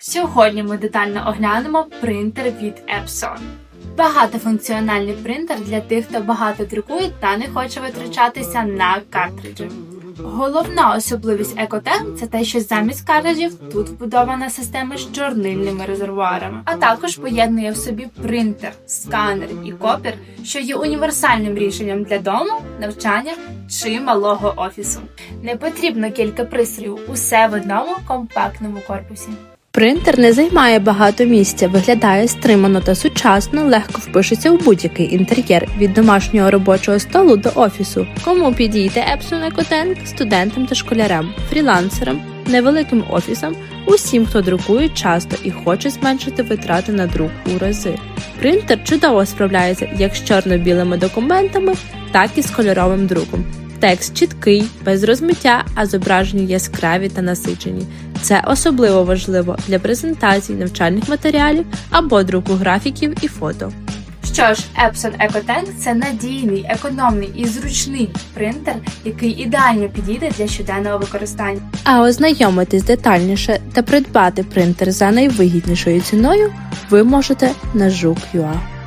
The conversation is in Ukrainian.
Сьогодні ми детально оглянемо принтер від Epson. Багатофункціональний принтер для тих, хто багато друкує та не хоче витрачатися на картриджі. Головна особливість Ecotech – це те, що замість картриджів тут вбудована система з чорнильними резервуарами, а також поєднує в собі принтер, сканер і копір, що є універсальним рішенням для дому, навчання чи малого офісу. Не потрібно кілька пристроїв, усе в одному компактному корпусі. Принтер не займає багато місця, виглядає стримано та сучасно, легко впишеться у будь-який інтер'єр від домашнього робочого столу до офісу. Кому підійде Epson EcoTank? студентам та школярам, фрілансерам, невеликим офісам, усім, хто друкує часто і хоче зменшити витрати на друк у рази. Принтер чудово справляється як з чорно-білими документами, так і з кольоровим друком. Текст чіткий, без розмиття, а зображення яскраві та насичені. Це особливо важливо для презентацій навчальних матеріалів або друку графіків і фото. Що ж, Epson EcoTank – це надійний, економний і зручний принтер, який ідеально підійде для щоденного використання. А ознайомитись детальніше та придбати принтер за найвигіднішою ціною ви можете на Жук.ua.